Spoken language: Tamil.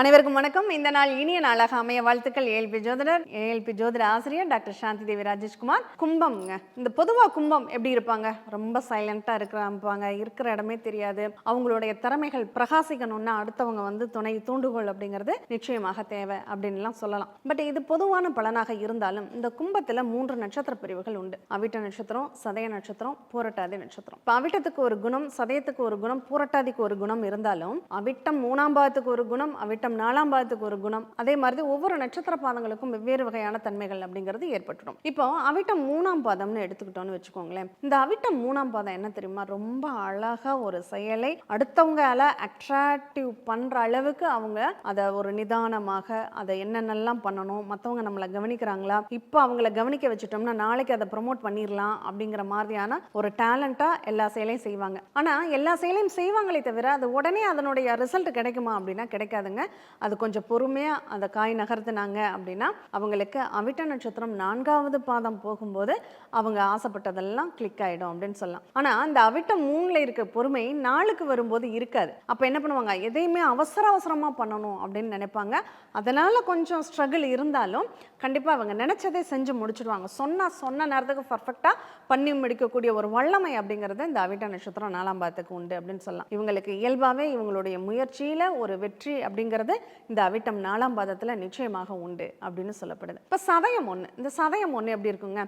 அனைவருக்கும் வணக்கம். இந்த நாள் இனிய நாளாக அமைய வாழ்த்துக்கள். ஏஎல்பி ஜோதிடர் ஏஎல்பி ஜோதிட ஆசிரியர் டாக்டர் சாந்தி தேவி ராஜேஷ்குமார். கும்பம்ங்க. இந்த பொதுவா கும்பம் எப்படி இருப்பாங்க? ரொம்ப சைலண்டா இருக்கிறாங்க இருக்கிற இடமே தெரியாது. அவங்களுடைய திறமைகள் பிரகாசிக்கணும்னா அடுத்தவங்க வந்து துணை தூண்டுகோள் அப்படிங்கிறது நிச்சயமாக தேவை அப்படின்லாம் சொல்லலாம். பட் இது பொதுவான பலனாக இருந்தாலும் இந்த கும்பத்துல மூன்று நட்சத்திர பிரிவுகள் உண்டு. அவிட்ட நட்சத்திரம் சதய நட்சத்திரம் பூரட்டாதி நட்சத்திரம். இப்போ அவிட்டத்துக்கு ஒரு குணம் சதயத்துக்கு ஒரு குணம் பூரட்டாதிக்கு ஒரு குணம் இருந்தாலும் அவிட்டம் மூணாம் பாதத்துக்கு ஒரு குணம் அவிட்டம் நாலாம் பாதத்துக்கு ஒரு குணம். அதே மாதிரி ஒவ்வொரு நட்சத்திர பாதங்களுக்கும் வெவ்வேறு வகையான தன்மைகள் அப்படிங்கிறது ஏற்பட்டுடும். இப்போ அவிட்டம் மூணாம் பாதம்னு எடுத்துக்கிட்டோம்னு வச்சுக்கோங்களேன். இந்த அவிட்டம் மூணாம் பாதம் என்ன தெரியுமா? ரொம்ப அழகாக ஒரு செயலை அடுத்தவங்களால அட்ராக்டிவ் பண்ணுற அளவுக்கு அவங்க அதை ஒரு நிதானமாக அதை என்னென்னலாம் பண்ணணும் மற்றவங்க நம்மளை கவனிக்கிறாங்களா? இப்போ அவங்கள கவனிக்க வச்சுட்டோம்னா நாளைக்கு அதை ப்ரொமோட் பண்ணிடலாம் அப்படிங்கிற மாதிரியான ஒரு டேலண்ட்டாக எல்லா செயலையும் செய்வாங்க. ஆனால் எல்லா செயலையும் செய்வாங்களே தவிர அது உடனே அதனுடைய ரிசல்ட் கிடைக்குமா அப்படின்னா கிடைக்காதுங்க. அது கொஞ்சம் பொறுமையாக அந்த காய் நகர்த்துனாங்க அப்படின்னா அவங்களுக்கு அவிட்ட நட்சத்திரம் நான்காவது பாதம் போகும்போது அவங்க ஆசைப்பட்டதெல்லாம் கிளிக் ஆகிடும் அப்படின்னு சொல்லலாம். ஆனால் அந்த அவிட்ட மூணில் இருக்க பொறுமை நாளுக்கு வரும்போது இருக்காது. அப்போ என்ன பண்ணுவாங்க? எதையுமே அவசர அவசரமாக பண்ணணும் அப்படின்னு நினைப்பாங்க. அதனால் கொஞ்சம் ஸ்ட்ரகிள் இருந்தாலும் கண்டிப்பாக அவங்க நினச்சதே செஞ்சு முடிச்சிடுவாங்க சொன்னால் சொன்ன நேரத்துக்கு பர்ஃபெக்டாக பண்ணி முடிக்கக்கூடிய ஒரு வல்லமை அப்படிங்கிறது இந்த அவிட்ட நட்சத்திரம் நாலாம் பாதத்துக்கு உண்டு அப்படின்னு சொல்லலாம். இவங்களுக்கு இயல்பாகவே இவங்களுடைய முயற்சியில் ஒரு வெற்றி அப்படிங்கிறது இந்த அவிட்டம் நாலாம் பாதத்தில் நிச்சயமாக உண்டு அப்படின்னு சொல்லப்படுது. இப்போ சதயம் ஒன்று இந்த சதயம் ஒன்று எப்படி இருக்குங்க?